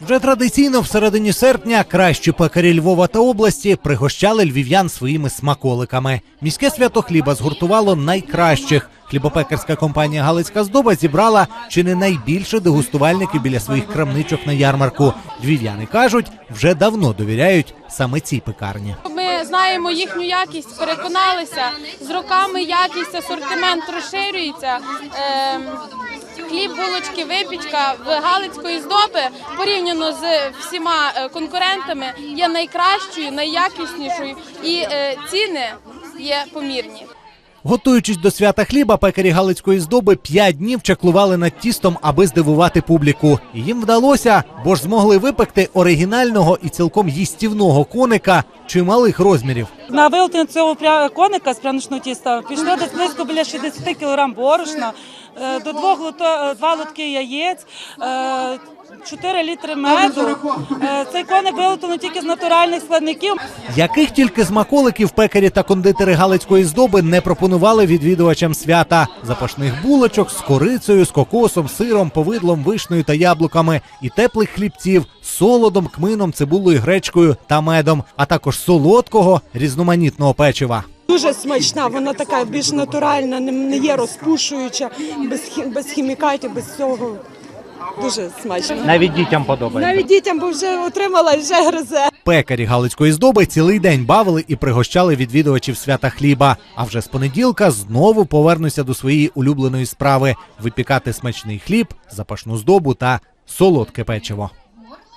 Вже традиційно в середині серпня кращі пекарі Львова та області пригощали львів'ян своїми смаколиками. Міське свято хліба згуртувало найкращих. Хлібопекарська компанія Галицька здоба зібрала чи не найбільше дегустувальників біля своїх крамничок на ярмарку. Львів'яни кажуть, вже давно довіряють саме цій пекарні. Ми знаємо їхню якість, переконалися. З роками якість, асортимент розширюється. Ем, Хліб, булочки, випічка в Галицької здоби порівняно з всіма е, конкурентами є найкращою, найякіснішою і е, ціни є помірні. Готуючись до свята хліба, пекарі Галицької здоби п'ять днів чаклували над тістом, аби здивувати публіку. Їм вдалося, бо ж змогли випекти оригінального і цілком їстівного коника чималих розмірів. На виготовлення цього коника з пряничного тіста пішло десь близько біля 60 кг борошна, до двох лото- е, два лотки яєць, е, 4 літри меду. Е, Цей коник виготовлений тільки з натуральних складників. Яких тільки смаколиків пекарі та кондитери Галицької здоби не пропонували відвідувачам свята: запашних булочок з корицею, з кокосом, сиром, повидлом, вишнею та яблуками, і теплих хлібців з солодом, кмином, цибулею, гречкою та медом, а також солодкого різноманітного печива. Дуже смачна, вона така більш натуральна, не- є розпушуюча, без, хі- без хімікатів, без цього. Дуже смачно. Навіть дітям подобається. Навіть дітям, бо вже отримала і вже гризе. Пекарі Галицької здоби цілий день бавили і пригощали відвідувачів свята хліба. А вже з понеділка знову повернуться до своєї улюбленої справи випікати смачний хліб, запашну здобу та солодке печиво.